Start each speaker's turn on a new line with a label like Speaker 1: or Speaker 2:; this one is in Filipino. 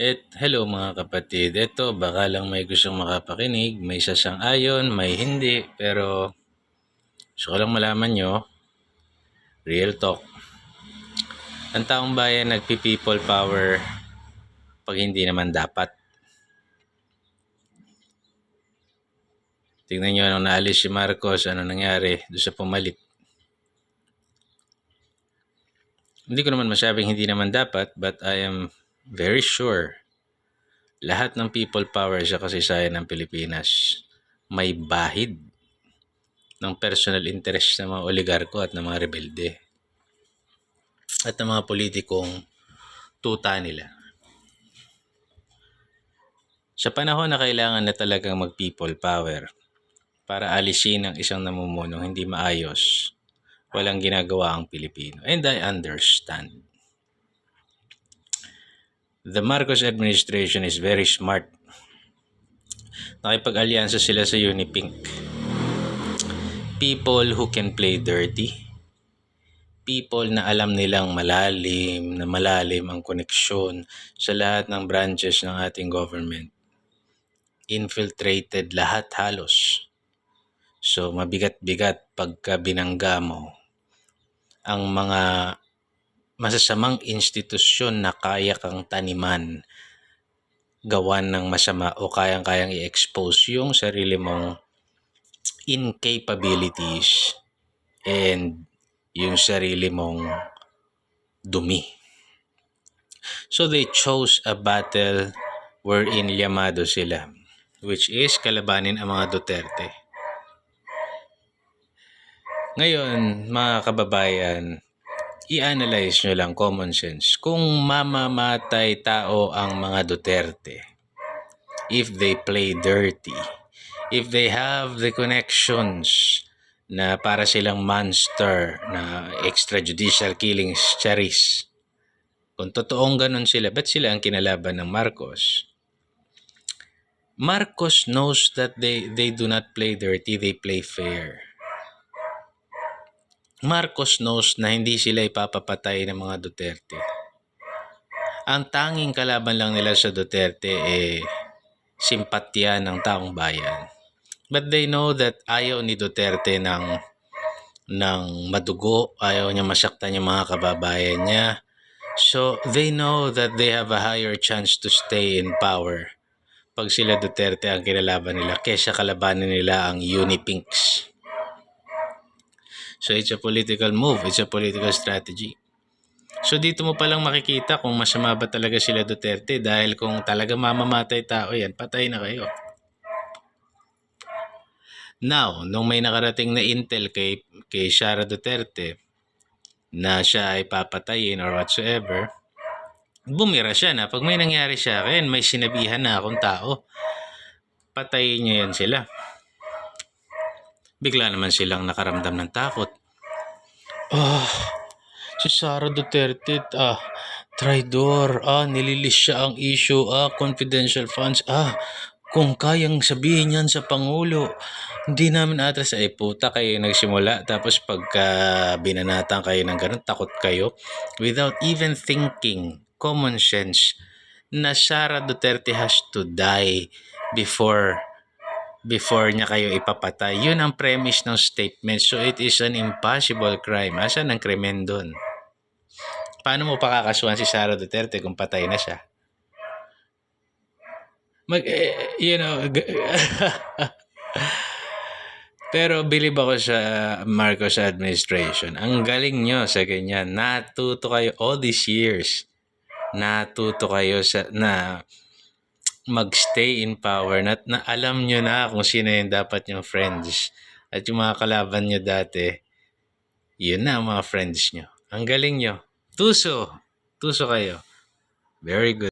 Speaker 1: Et hello mga kapatid. Ito baka lang may gustong makapakinig, may sasang-ayon, may hindi, pero gusto ko lang malaman nyo, real talk. Ang taong bayan nagpi-people power pag hindi naman dapat. Tingnan nyo nung naalis si Marcos, ano nangyari doon sa pumalit. Hindi ko naman masabing hindi naman dapat, but I am very sure lahat ng people power sa kasaysayan ng Pilipinas may bahid ng personal interest ng mga oligarko at ng mga rebelde at ng mga politikong tuta nila. Sa panahon na kailangan na talagang mag-people power para alisin ang isang namumunong hindi maayos, walang ginagawa ang Pilipino. And I understand. The Marcos administration is very smart. Nakipag-alyansa sila sa Unipink. People who can play dirty. People na alam nilang malalim, na malalim ang koneksyon sa lahat ng branches ng ating government. Infiltrated lahat halos. So mabigat-bigat pagka binangga mo ang mga masasamang institusyon na kaya kang taniman gawan ng masama o kayang-kayang i-expose yung sarili mong incapabilities and yung sarili mong dumi. So they chose a battle wherein yamado sila, which is kalabanin ang mga Duterte. Ngayon, mga kababayan, i-analyze nyo lang common sense. Kung mamamatay tao ang mga Duterte, if they play dirty, if they have the connections na para silang monster na extrajudicial killings charis, kung totoong ganun sila, ba't sila ang kinalaban ng Marcos? Marcos knows that they, they do not play dirty, they play fair. Marcos knows na hindi sila ipapapatay ng mga Duterte. Ang tanging kalaban lang nila sa Duterte eh simpatya ng taong bayan. But they know that ayaw ni Duterte ng ng madugo, ayaw niya masaktan yung mga kababayan niya. So they know that they have a higher chance to stay in power pag sila Duterte ang kinalaban nila kesa kalabanin nila ang Unipinks. So it's a political move, it's a political strategy. So dito mo palang makikita kung masama ba talaga sila Duterte dahil kung talaga mamamatay tao yan, patay na kayo. Now, nung may nakarating na intel kay, kay Sara Duterte na siya ay papatayin or whatsoever, bumira siya na pag may nangyari sa akin, may sinabihan na akong tao, patayin niya yan sila bigla naman silang nakaramdam ng takot. Ah, si Sara Duterte, ah, traidor, ah, nililis siya ang issue, ah, confidential funds, ah, kung kayang sabihin yan sa Pangulo, hindi namin atras ay puta kayo nagsimula. Tapos pagka binanatan kayo ng ganun, takot kayo. Without even thinking, common sense, na Sara Duterte has to die before before niya kayo ipapatay. Yun ang premise ng statement. So it is an impossible crime. Asan ang krimen doon? Paano mo pakakasuhan si Sara Duterte kung patay na siya? Mag, eh, you know, pero believe ako sa Marcos administration. Ang galing nyo sa ganyan. Natuto kayo all these years. Natuto kayo sa, na magstay in power na, na alam nyo na kung sino yung dapat yung friends. At yung mga kalaban nyo dati yun na mga friends nyo. Ang galing nyo. Tuso. Tuso kayo. Very good